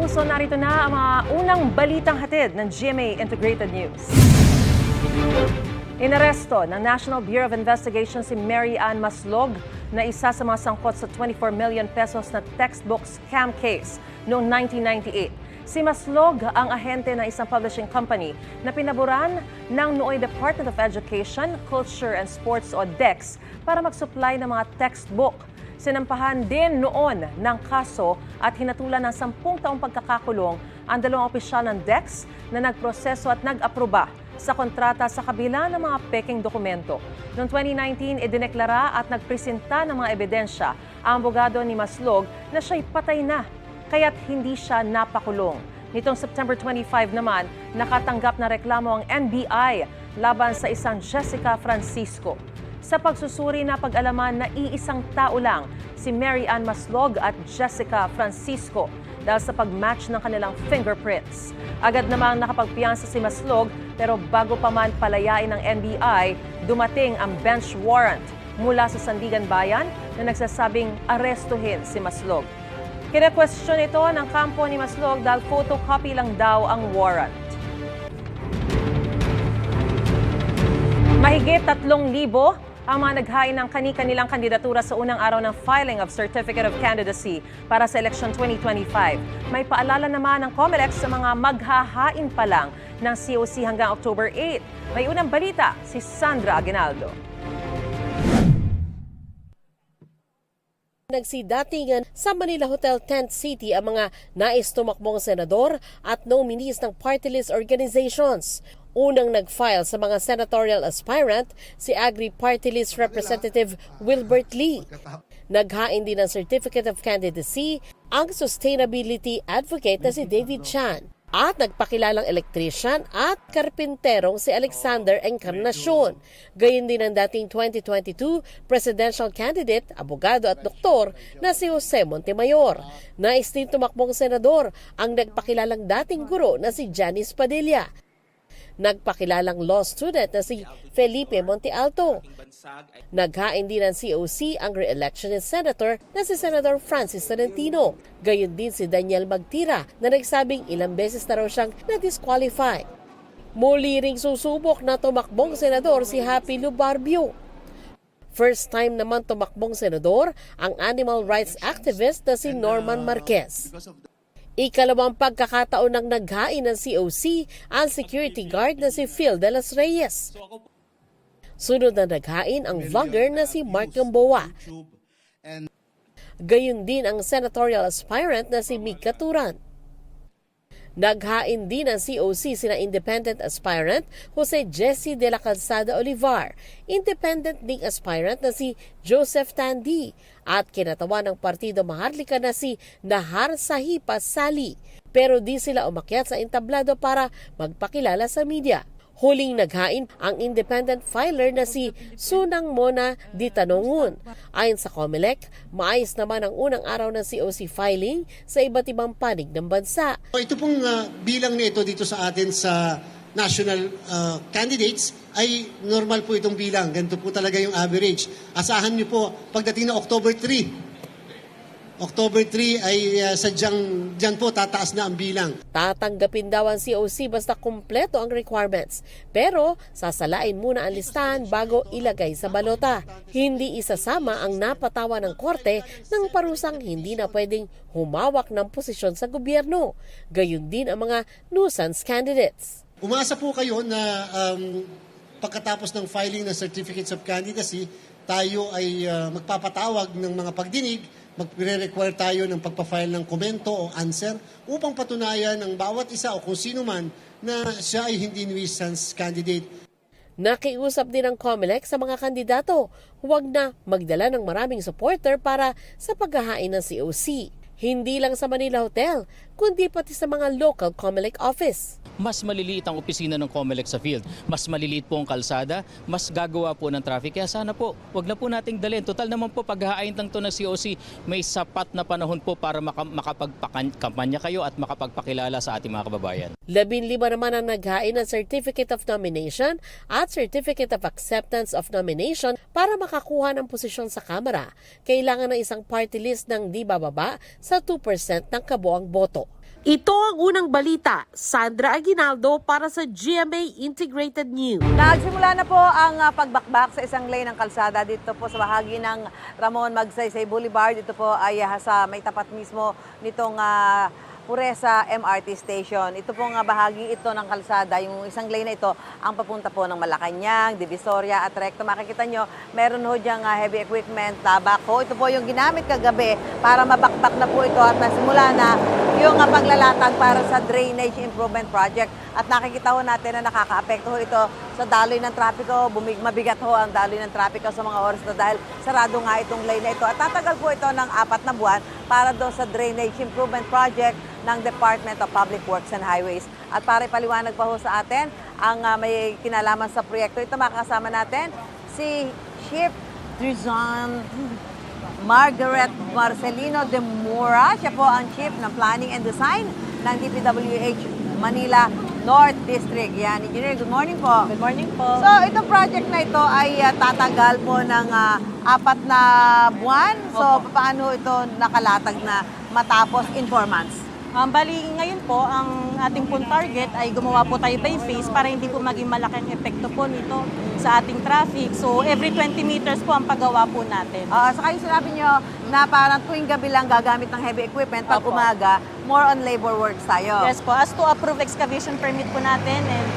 kapuso, narito na ang mga unang balitang hatid ng GMA Integrated News. Inaresto ng National Bureau of Investigation si Mary Ann Maslog na isa sa mga sangkot sa 24 million pesos na textbook scam case noong 1998. Si Maslog ang ahente ng isang publishing company na pinaboran ng nooy Department of Education, Culture and Sports o DEX para mag-supply ng mga textbook. Sinampahan din noon ng kaso at hinatulan ng 10 taong pagkakakulong ang dalawang opisyal ng DEX na nagproseso at nag-aproba sa kontrata sa kabila ng mga peking dokumento. Noong 2019, idineklara at nagpresenta ng mga ebidensya ang abogado ni Maslog na siya'y patay na, kaya't hindi siya napakulong. Nitong September 25 naman, nakatanggap na reklamo ang NBI laban sa isang Jessica Francisco. Sa pagsusuri na pag-alaman na iisang tao lang si Mary Ann Maslog at Jessica Francisco dahil sa pag-match ng kanilang fingerprints. Agad namang nakapagpiyansa si Maslog pero bago pa man palayain ng NBI, dumating ang bench warrant mula sa Sandigan Bayan na nagsasabing arestuhin si Maslog. Kine-question ito ng kampo ni Maslog dahil photocopy lang daw ang warrant. Mahigit 3,000 ang mga naghain ng kani-kanilang kandidatura sa unang araw ng filing of Certificate of Candidacy para sa election 2025. May paalala naman ng COMELEC sa mga maghahain pa lang ng COC hanggang October 8. May unang balita si Sandra Aguinaldo. Nagsidatingan sa Manila Hotel Tent City ang mga nais tumakbong senador at nominees ng party list organizations. Unang nag-file sa mga senatorial aspirant si Agri Party List Representative Wilbert Lee. Naghain din ng Certificate of Candidacy ang sustainability advocate na si David Chan at nagpakilalang electrician at karpinterong si Alexander Encarnacion. Gayon din ang dating 2022 presidential candidate, abogado at doktor na si Jose Montemayor. Nais din tumakbong senador ang nagpakilalang dating guro na si Janice Padilla. Nagpakilalang law student na si Felipe Montealto. Naghain din ng COC ang re-electionist senator na si Senator Francis Tolentino. Gayon din si Daniel Magtira na nagsabing ilang beses na raw siyang na-disqualify. Muli ring susubok na tumakbong senador si Happy Lubarbio. First time naman tumakbong senador ang animal rights activist na si Norman Marquez. Ikalawang pagkakataon ng naghain ng COC ang security guard na si Phil de las Reyes. Sunod na naghain ang vlogger na si Mark Gamboa. Gayun din ang senatorial aspirant na si Mig Katuran. Naghain din ang COC sina independent aspirant Jose Jesse de la Calzada Olivar, independent ding aspirant na si Joseph Tandy at kinatawa ng Partido Maharlika na si Nahar Sahipa Sali. Pero di sila umakyat sa entablado para magpakilala sa media. Huling naghain ang independent filer na si Sunang Mona Di Tanongun. Ayon sa COMELEC, maayos naman ang unang araw ng COC filing sa iba't ibang panig ng bansa. Ito pong ah, bilang na ito dito sa atin sa national ah, candidates ay normal po itong bilang. Ganito po talaga yung average. Asahan niyo po, pagdating ng October 3, October 3 ay ah, sadyang dyan po tataas na ang bilang. Tatanggapin daw ang COC basta kumpleto ang requirements. Pero sasalain muna ang listahan bago ilagay sa balota. Hindi isasama ang napatawa ng korte ng parusang hindi na pwedeng humawak ng posisyon sa gobyerno. Gayun din ang mga nuisance candidates. Umasa po kayo na um, pagkatapos ng filing ng Certificates of Candidacy, tayo ay ah, magpapatawag ng mga pagdinig, magre-require tayo ng pagpa-file ng komento o answer upang patunayan ng bawat isa o kung sino man na siya ay hindi nuisance candidate. Nakiusap din ang COMELEC sa mga kandidato, huwag na magdala ng maraming supporter para sa paghahain ng COC. Hindi lang sa Manila Hotel, kundi pati sa mga local COMELEC office. mas maliliit ang opisina ng COMELEC sa field. Mas maliliit po ang kalsada, mas gagawa po ng traffic. Kaya sana po, wag na po nating dalhin. Total naman po, paghahain lang to ng COC, may sapat na panahon po para maka- makapagkampanya kayo at makapagpakilala sa ating mga kababayan. Labin lima naman ang naghain ng Certificate of Nomination at Certificate of Acceptance of Nomination para makakuha ng posisyon sa Kamara. Kailangan ng isang party list ng di bababa sa 2% ng kabuang boto. Ito ang unang balita. Sandra Aguinaldo para sa GMA Integrated News. Nagsimula na po ang ah, pagbakbak sa isang lane ng kalsada dito po sa bahagi ng Ramon Magsaysay Boulevard. Ito po ay ah, sa may tapat mismo nitong ah, Puresa MRT Station. Ito po nga bahagi ito ng kalsada. Yung isang lane na ito ang papunta po ng Malacanang, Divisoria at Recto. Makikita nyo, meron ho diyang heavy equipment, tabak ho. Ito po yung ginamit kagabi para mabakbak na po ito at nasimula na yung paglalatag para sa drainage improvement project. At nakikita ho natin na nakakaapekto ho ito sa daloy ng trapiko. Bumig, mabigat ho ang daloy ng trapiko sa mga oras na dahil sarado nga itong lane na ito. At tatagal po ito ng apat na buwan para doon sa drainage improvement project ng Department of Public Works and Highways. At para ipaliwanag pa ho sa atin ang ah, may kinalaman sa proyekto ito, makakasama natin si Chief Drizon Margaret Marcelino de Mora. Siya po ang Chief ng Planning and Design ng DPWH Manila North District. Yan, Engineer, good morning po. Good morning po. So, itong project na ito ay ah, tatagal po ng ah, apat na buwan. So, paano ito nakalatag na matapos in four months? Um, bali, ngayon po, ang ating pong target ay gumawa po tayo by phase para hindi po maging malaking epekto po nito sa ating traffic. So, every 20 meters po ang paggawa po natin. Uh, saka yung sinabi nyo na parang tuwing gabi lang gagamit ng heavy equipment, pag Opo. umaga, more on labor works tayo. Yes po, as to approve excavation permit po natin and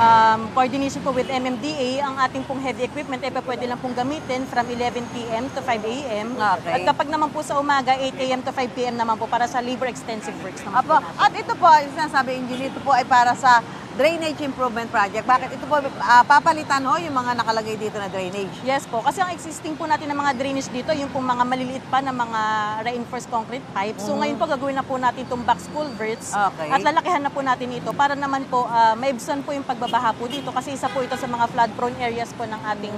um, coordination po with MMDA, ang ating pong heavy equipment ay pwede lang pong gamitin from 11 p.m. to 5 a.m. Okay. At kapag naman po sa umaga, 8 a.m. to 5 p.m. naman po para sa labor extensive works naman Apo, po natin. at ito po, sinasabi engineer, ito po ay para sa drainage improvement project. Bakit ito po ah, papalitan ho yung mga nakalagay dito na drainage? Yes po, kasi ang existing po natin ng mga drainage dito, yung pong mga maliliit pa na mga reinforced concrete pipes. So ngayon po gagawin na po natin itong box culverts Okay. at lalakihan na po natin ito para naman po uh, maibsan po yung pagbabaha po dito kasi isa po ito sa mga flood prone areas po ng ating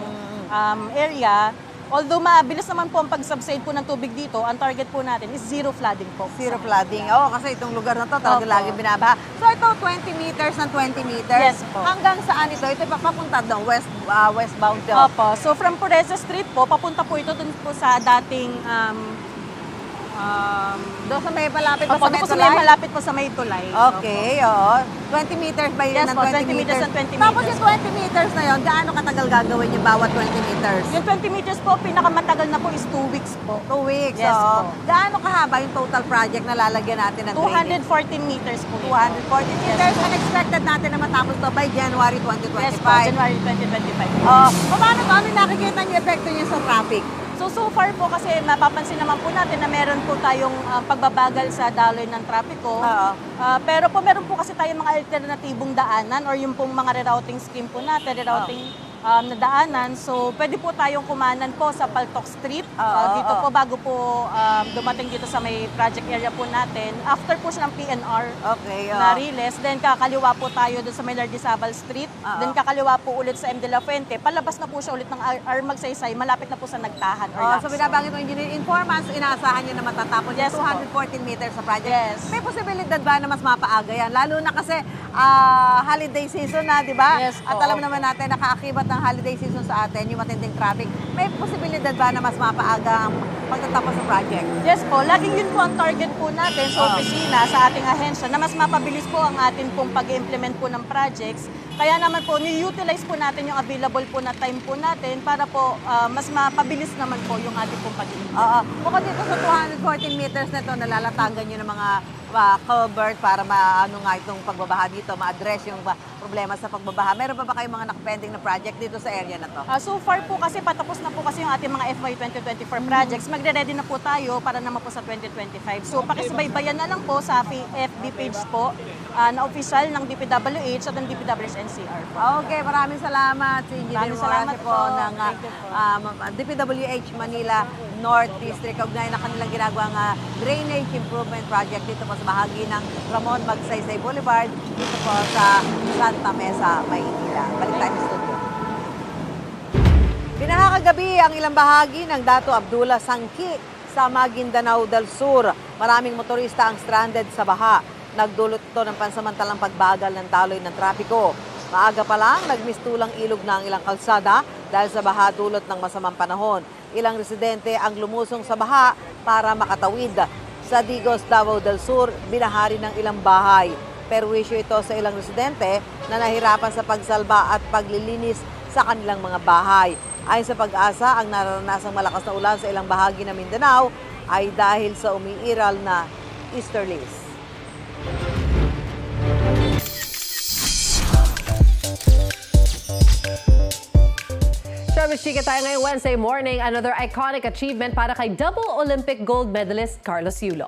um, area. Although mabilis naman po ang pag-subside po ng tubig dito, ang target po natin is zero flooding po. Zero flooding. Oo, kasi itong lugar na to talaga Opo. lagi binabaha. So ito 20 meters ng 20 meters. Yes po. Hanggang saan ito? Ito papunta doon, west, ah, westbound to. Opo. So from Pureza Street po, papunta po ito dun po sa dating um, um, Doon sa may palapit pa Opo, sa doon may Line? malapit po sa may tulay. Okay, oo. 20 meters by Yes ng po, 20, 20 meters and 20 Tapos meters yung 20 meters na yon, gaano katagal gagawin yung bawat 20 meters? Yung 20 meters po, pinakamatagal na po is 2 weeks po. Two weeks, Yes oo. po. Gaano kahaba yung total project na lalagyan natin ng? 214 meters po. 240 meters and expected natin na matapos to by January 2025. Yes po, January 2025. Oh, paano to? Ano nakikita niyo epekto niya sa traffic? So, so far po kasi mapapansin naman po natin na meron po tayong ah, pagbabagal sa daloy ng trapiko. Oo. Ah, pero po meron po kasi tayong mga alternatibong daanan or yung pong mga rerouting scheme po natin, rerouting um, na daanan. So, pwede po tayong kumanan po sa Paltok Street. Ah, Oo, dito oo. po bago po um, dumating dito sa may project area po natin. After po siya ng PNR, Okay, oo. na Riles. Then kakaliwa po tayo doon sa may Lardizabal Street. Oo. Then kakaliwa po ulit sa M. De La Fuente. Palabas na po siya ulit ng R. R. Magsaysay. Malapit na po sa Nagtahan or Lacson. so binabanggit mo engineer, in 4 months, inaasahan nyo na matatapos Yes yung po. 214 meters sa project. Yes. May posibilidad ba na mas mapaaga yan? Lalo na kasi ah, holiday season na, di ba? Yes po. At alam naman natin, nakaakibat ng holiday season sa atin, yung matinding traffic. May posibilidad ba na mas mapaaga ang pagtatapos ng project? Yes po, laging yun po ang target po natin sa Oo. opisina, sa ating ahensya, na mas mapabilis po ang atin pong pag-implement po ng projects. Kaya naman po, ni-utilize po natin yung available po na time po natin para po ah, mas mapabilis naman po yung ating pong pag-implement. Oo. Bukod dito sa 214 meters na ito, nalalatagan nyo ng mga uh, culvert para maano nga itong pagbabaha dito, ma-address yung ba- problema sa pagbabaha. Meron pa ba kayong mga nakapending na project dito sa area na to? Ah, so far po kasi patapos na po kasi yung ating mga FY 2024 projects. Magre-ready na po tayo para naman po sa 2025. So pakisubaybayan na lang po sa FB page po ah, na official ng DPWH at ng DPWH NCR po. Okay, maraming salamat si Engineer Maraming salamat po, po. ng um, DPWH Manila North District. Kaugnay na kanilang ginagawang ah, drainage improvement project dito po sa bahagi ng Ramon Magsaysay Boulevard dito po sa Santa Mesa, Maynila. Balik tayo sa studio. Binaha ang ilang bahagi ng Dato Abdullah Sangki sa Maguindanao del Sur. Maraming motorista ang stranded sa baha. Nagdulot ito ng pansamantalang pagbagal ng taloy ng trapiko. Maaga pa lang, nagmistulang ilog na ang ilang kalsada dahil sa baha dulot ng masamang panahon. Ilang residente ang lumusong sa baha para makatawid. sa Digos, Davao del Sur, binahari ng ilang bahay. Perwisyo ito sa ilang residente na nahirapan sa pagsalba at paglilinis sa kanilang mga bahay. Ayon sa pag-asa, ang naranasang malakas na ulan sa ilang bahagi ng Mindanao ay dahil sa umiiral na easterlies. Showbiz Chika tayo ngayong Wednesday morning. Another iconic achievement para kay double Olympic gold medalist Carlos Yulo.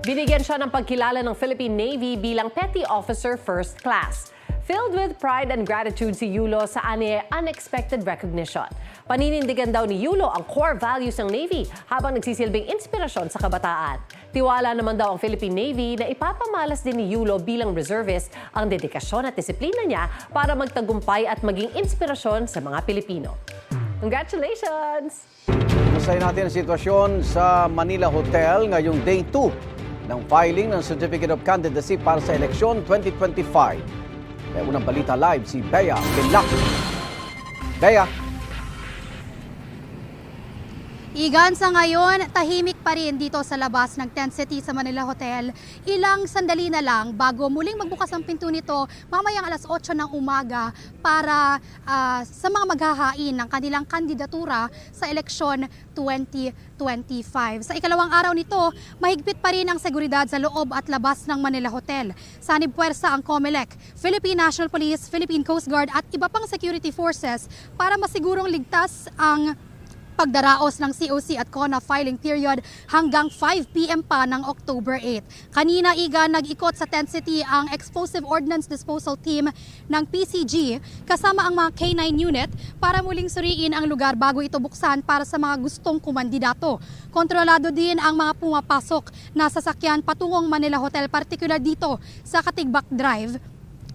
Binigyan siya ng pagkilala ng Philippine Navy bilang Petty Officer First Class. Filled with pride and gratitude si Yulo sa aniya unexpected recognition. Paninindigan daw ni Yulo ang core values ng Navy habang nagsisilbing inspirasyon sa kabataan. Tiwala naman daw ang Philippine Navy na ipapamalas din ni Yulo bilang reservist ang dedikasyon at disiplina niya para magtagumpay at maging inspirasyon sa mga Pilipino. Congratulations! Masaya natin ang sitwasyon sa Manila Hotel ngayong day 2 ng filing ng Certificate of Candidacy para sa eleksyon 2025. May unang balita live si Bea Pinlac. Bea, Igan, sa ngayon, tahimik pa rin dito sa labas ng Tent City sa Manila Hotel. Ilang sandali na lang bago muling magbukas ang pinto nito mamayang alas 8 ng umaga para ah, sa mga maghahain ng kanilang kandidatura sa eleksyon 2025. Sa ikalawang araw nito, mahigpit pa rin ang seguridad sa loob at labas ng Manila Hotel. Sanib puwersa ang COMELEC, Philippine National Police, Philippine Coast Guard at iba pang security forces para masigurong ligtas ang pagdaraos ng COC at CONA filing period hanggang 5 p.m. pa ng October 8. Kanina iga nag-ikot sa Tent City ang Explosive Ordnance Disposal Team ng PCG kasama ang mga K9 unit para muling suriin ang lugar bago ito buksan para sa mga gustong kumandidato. Kontrolado din ang mga pumapasok na sasakyan patungong Manila Hotel, particular dito sa Katigbak Drive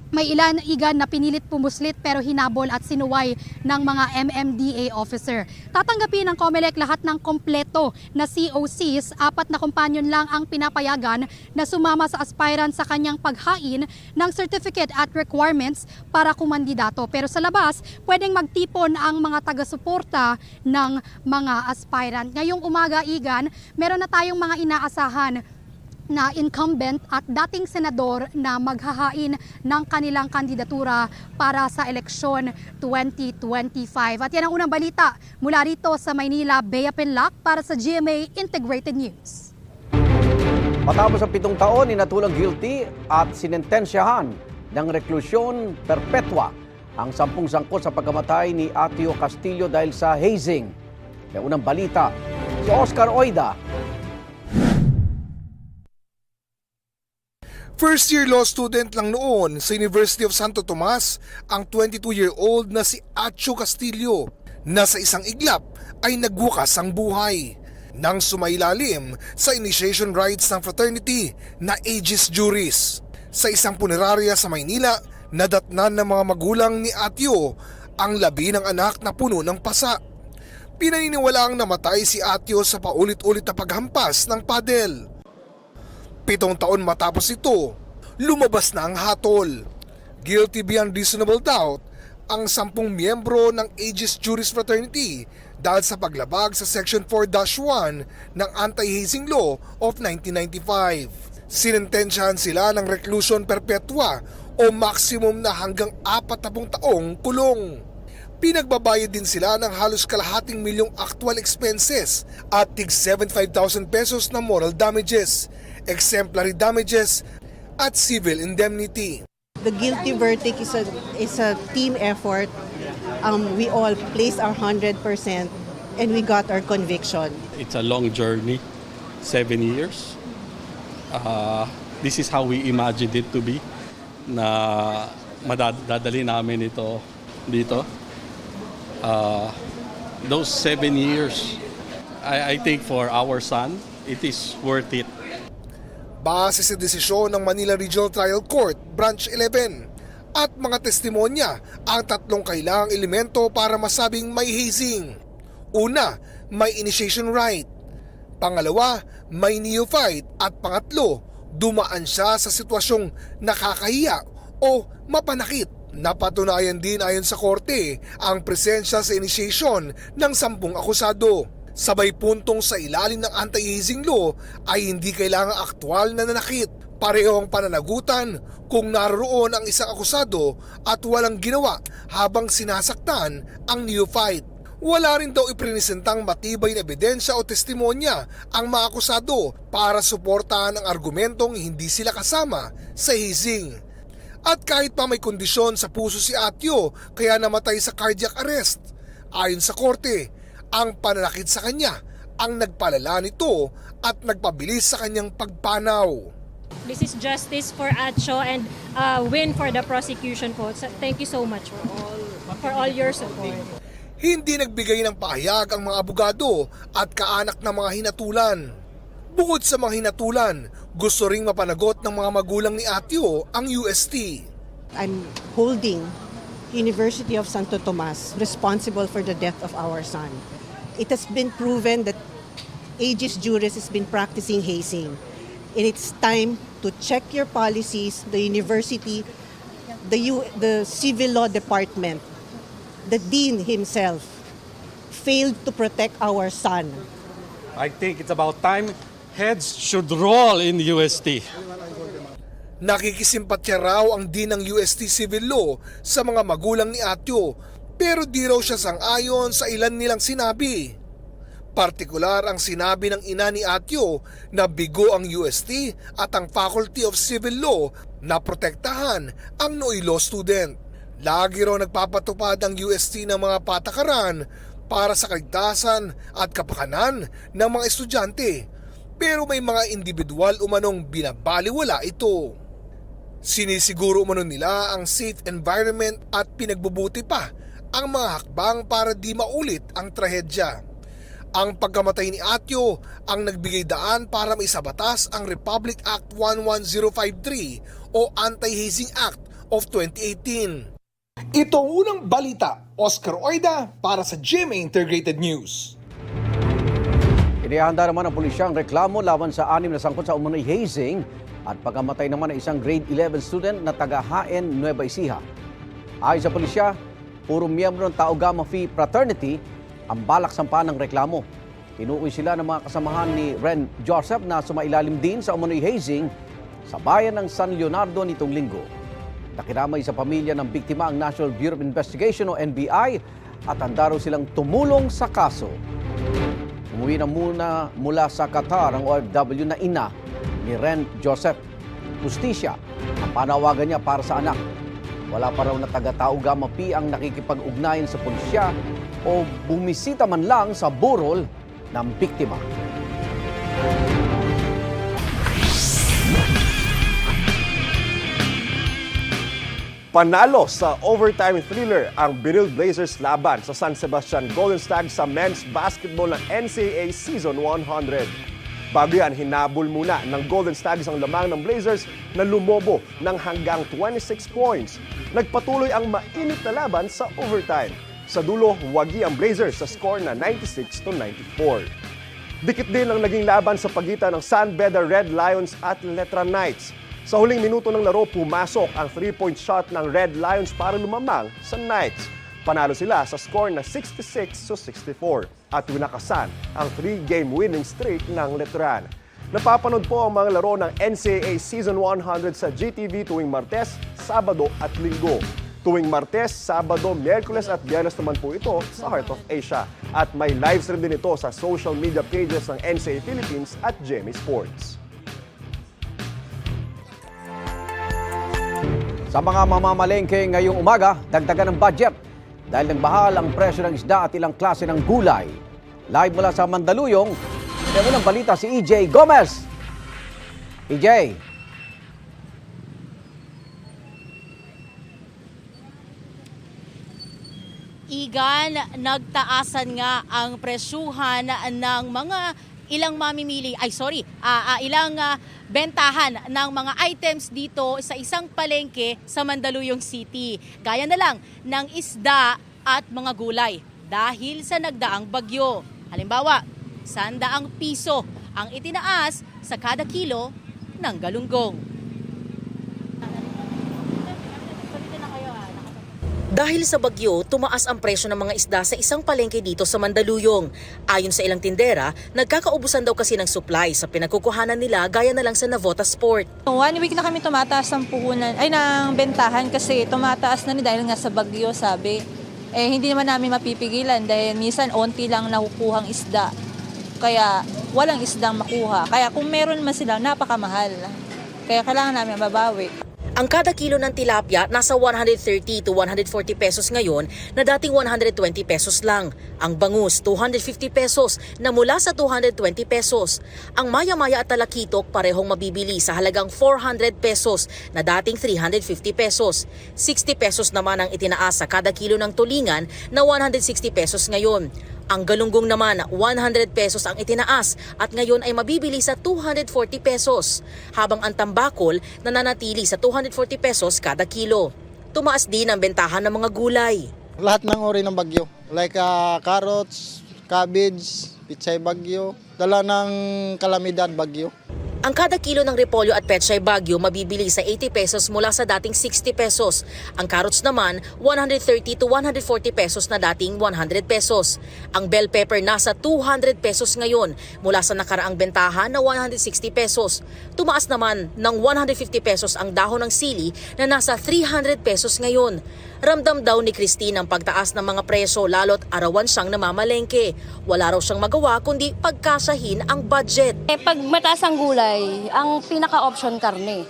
may ilan igan na pinilit pumuslit pero hinabol at sinuway ng mga MMDA officer. Tatanggapin ng COMELEC lahat ng kompleto na COCs, apat na kumpanyon lang ang pinapayagan na sumama sa aspirant sa kanyang paghain ng certificate at requirements para kumandidato. Pero sa labas, pwedeng magtipon ang mga taga-suporta ng mga aspirant. Ngayong umaga, Igan, meron na tayong mga inaasahan na incumbent at dating senador na maghahain ng kanilang kandidatura para sa eleksyon 2025. At yan ang unang balita mula rito sa Maynila, Bea Penlac para sa GMA Integrated News. matapos ang pitong taon, inatulang guilty at sinentensyahan ng reklusyon perpetua ang sampung sangkot sa pagkamatay ni Atio Castillo dahil sa hazing. May unang balita, si Oscar Oida First-year law student lang noon sa University of Santo Tomas ang 22-year-old na si Acho Castillo na sa isang iglap ay nagwakas ang buhay nang sumailalim sa initiation rites ng fraternity na Aegis Juris. Sa isang punerarya sa Maynila, nadatnan ng mga magulang ni Atio ang labi ng anak na puno ng pasa. Pinaniniwalaang namatay si Atio sa paulit-ulit na paghampas ng padel. Pitong taon matapos ito, lumabas na ang hatol. Guilty beyond reasonable doubt ang sampung miyembro ng Aegis Juris Fraternity dahil sa paglabag sa Section 4-1 ng Anti-Hazing Law of 1995. Sinentensyahan sila ng reclusion perpetua o maximum na hanggang 40 taong kulong. Pinagbabayad din sila ng halos kalahating milyong actual expenses at tig 75,000 pesos na moral damages, exemplary damages at civil indemnity. The guilty verdict is a is a team effort. Um, we all placed our hundred percent, and we got our conviction. It's a long journey, seven years. Uh, this is how we imagined it to be, na madadali namin ito dito. Uh, those seven years, I, I think for our son, it is worth it. Base sa desisyon ng Manila Regional Trial Court, Branch 11, at mga testimonya ang tatlong kailangang elemento para masabing may hazing. Una, may initiation right. Pangalawa, may neophyte. At pangatlo, dumaan siya sa sitwasyong nakakahiya o mapanakit. Napatunayan din ayon sa korte ang presensya sa initiation ng sampung akusado. Sabay puntong sa ilalim ng anti-hazing law ay hindi kailangang aktwal na nanakit. Pareho ang pananagutan kung naroon ang isang akusado at walang ginawa habang sinasaktan ang neophyte. Wala rin daw iprinisentang matibay na ebidensya o testimonya ang mga akusado para suportahan ang argumentong hindi sila kasama sa hazing. At kahit pa may kondisyon sa puso si Atyo kaya namatay sa cardiac arrest, ayon sa korte, ang pananakit sa kanya ang nagpalala nito at nagpabilis sa kanyang pagpanaw. This is justice for Acho and uh, win for the prosecution po. So, thank you so much for all for all your support. Hindi nagbigay ng pahayag ang mga abogado at kaanak ng mga hinatulan. Bukod sa mga hinatulan, gusto ring mapanagot ng mga magulang ni Atyo ang UST. I'm holding University of Santo Tomas responsible for the death of our son. It has been proven that Aegis Juris has been practicing hazing. And it's time to check your policies, the university, the, U- the civil law department, the dean himself failed to protect our son. I think it's about time heads should roll in UST. Nakikisimpatya raw ang din ng UST Civil Law sa mga magulang ni Atyo pero di raw siya sang-ayon sa ilan nilang sinabi. Partikular ang sinabi ng ina ni Atyo na bigo ang UST at ang Faculty of Civil Law na protektahan ang Noy Law student. Lagi raw nagpapatupad ang UST ng mga patakaran para sa kaligtasan at kapakanan ng mga estudyante pero may mga individual umanong binabaliwala ito. Sinisiguro umano nila ang safe environment at pinagbubuti pa ang mga hakbang para di maulit ang trahedya. Ang pagkamatay ni Atyo ang nagbigay daan para maisabatas ang Republic Act 11053 o Anti-Hazing Act of 2018. Ito ang unang balita, Oscar Oida para sa GMA Integrated News. Inihanda naman ng pulisya ang reklamo laban sa anim na sangkot sa umunoy hazing at pagkamatay naman ng isang grade 11 student na taga HN Nueva Ecija. Ayon sa pulisya, puro miyembro ng Tau Gamma Phi Fraternity ang balak sampahan ng reklamo. Tinukoy sila ng mga kasamahan ni Ren Joseph na sumailalim din sa umunoy hazing sa bayan ng San Leonardo nitong linggo. Nakiramay sa pamilya ng biktima ang National Bureau of Investigation o NBI at handa raw silang tumulong sa kaso. Umuwi na muna mula sa Qatar ang OFW na ina ni Ren Joseph. Justisya ang panawagan niya para sa anak. Wala pa raw na taga-tao Gamma Pi ang nakikipag-ugnayan sa pulisya o bumisita man lang sa burol ng biktima. Panalo sa overtime thriller ang Benil Blazers laban sa San Sebastian Golden Stag sa men's basketball ng NCAA Season 100. Bago yan, hinabol muna ng Golden Stags ang lamang ng Blazers na lumobo ng hanggang 26 points. Nagpatuloy ang mainit na laban sa overtime. Sa dulo, wagi ang Blazers sa score na 96 to 94. Dikit din ang naging laban sa pagitan ng San Beda Red Lions at Letra Knights. Sa huling minuto ng laro, pumasok ang three-point shot ng Red Lions para lumamang sa Knights. Panalo sila sa score na 66 to 64 at winakasan ang three-game winning streak ng Letran. Napapanood po ang mga laro ng NCAA Season 100 sa GTV tuwing Martes, Sabado at Linggo. Tuwing Martes, Sabado, Miyerkules at Biyernes naman po ito sa Heart of Asia. At may live stream din ito sa social media pages ng NCAA Philippines at GMA Sports. Sa mga mamamalengke ngayong umaga, dagdagan ng budget dahil nagbahal ang presyo ng isda at ilang klase ng gulay. Live mula sa Mandaluyong, may unang balita si EJ Gomez. EJ, Igan, nagtaasan nga ang presyuhan ng mga ilang mamimili, ay sorry, ah, ah, ilang ah, bentahan ng mga items dito sa isang palengke sa Mandaluyong City. Gaya na lang ng isda at mga gulay dahil sa nagdaang bagyo. Halimbawa, sandaang piso ang itinaas sa kada kilo ng galunggong. Dahil sa bagyo, tumaas ang presyo ng mga isda sa isang palengke dito sa Mandaluyong. Ayon sa ilang tindera, nagkakaubusan daw kasi ng supply sa pinagkukuhanan nila gaya na lang sa Navota Sport. One week na kami tumataas ng puhunan, ay ng bentahan kasi tumataas na ni dahil nga sa bagyo sabi. Eh hindi naman namin mapipigilan dahil minsan onti lang nakukuhang isda. Kaya walang isdang makuha. Kaya kung meron man sila, napakamahal. Kaya kailangan namin mabawi. Ang kada kilo ng tilapia nasa 130 to 140 pesos ngayon na dating 120 pesos lang. Ang bangus 250 pesos na mula sa 220 pesos. Ang maya-maya at talakitok parehong mabibili sa halagang 400 pesos na dating 350 pesos. 60 pesos naman ang itinaas sa kada kilo ng tulingan na 160 pesos ngayon. Ang galunggong naman, 100 pesos ang itinaas at ngayon ay mabibili sa 240 pesos. Habang ang tambakol nananatili sa 240 pesos kada kilo. Tumaas din ang bentahan ng mga gulay. Lahat ng uri ng bagyo. Like ah, carrots, cabbage, pitsay bagyo, dala ng kalamidad bagyo. Ang kada kilo ng repolyo at pechay bagyo mabibili sa 80 pesos mula sa dating 60 pesos. Ang carrots naman, 130 to 140 pesos na dating 100 pesos. Ang bell pepper nasa 200 pesos ngayon mula sa nakaraang bentahan na 160 pesos. Tumaas naman ng 150 pesos ang dahon ng sili na nasa 300 pesos ngayon. Ramdam daw ni Christine ang pagtaas ng mga presyo lalo't arawan siyang namamalengke. Wala raw siyang magawa kundi pagkasahin ang budget. Eh, pag mataas ang gulay, ang pinaka-option karne.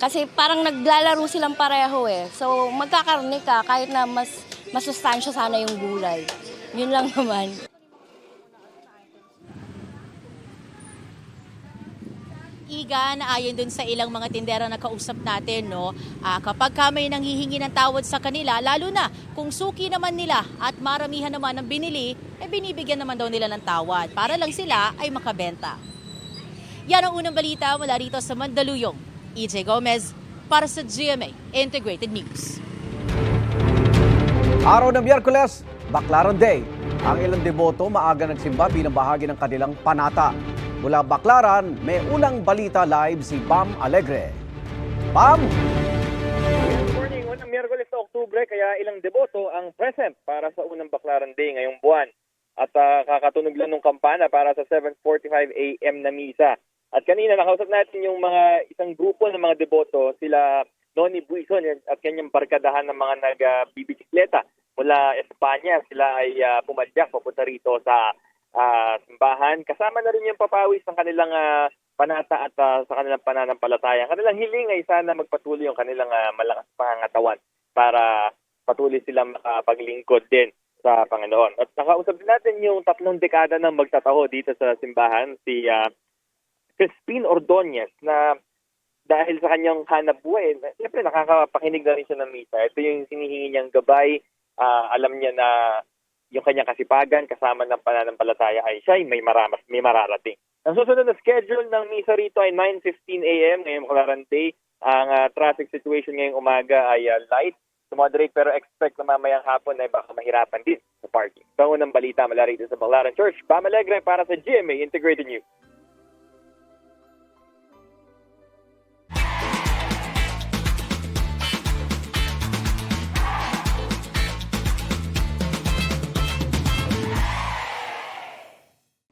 Kasi parang naglalaro silang pareho eh. So magkakarne ka kahit na mas masustansya sana yung gulay. Yun lang naman. Igan, ayon dun sa ilang mga tindera na kausap natin, no, ah, kapag ka may nanghihingi ng tawad sa kanila, lalo na kung suki naman nila at maramihan naman ang binili, eh binibigyan naman daw nila ng tawad para lang sila ay makabenta. Yan ang unang balita mula rito sa Mandaluyong. EJ Gomez para sa GMA Integrated News. Araw ng Miyerkules, Baklaran Day. Ang ilang deboto maaga nagsimba bilang bahagi ng kanilang panata. Mula Baklaran, may unang balita live si Bam Alegre. Bam! Good morning. Unang Miyerkules sa Oktubre, kaya ilang deboto ang present para sa unang Baklaran Day ngayong buwan. At ah, kakatunog lang ng kampana para sa 7.45 a.m. na misa. At kanina nakausap natin yung mga isang grupo ng mga deboto, sila Noni Buison at kanyang barkadahan ng mga nagbibisikleta mula Espanya. Sila ay ah, pumadyak papunta rito sa ah, simbahan. Kasama na rin yung papawis ng kanilang ah, panata at ah, sa kanilang pananampalataya. Ang kanilang hiling ay sana magpatuloy yung kanilang ah, malakas pangangatawan para patuloy silang makapaglingkod din sa Panginoon. At nakausap din natin yung tatlong dekada na magtataho dito sa simbahan, si ah, Crispin Ordonez na dahil sa kanyang hanap buhay, siyempre nakakapakinig na rin siya ng misa. Ito yung sinihingi niyang gabay. Ah, alam niya na yung kanyang kasipagan kasama ng pananampalataya ay siya ay may, maramas, may mararating. Ang susunod na schedule ng misa rito ay 9.15 a.m. ngayong Clarence Day. Ang ah, traffic situation ngayong umaga ay ah, light to moderate pero expect na mamayang hapon ay baka mahirapan din sa parking. Ang unang balita mula rito sa Baclaran Church. Pam Alegre para sa GMA Integrated News.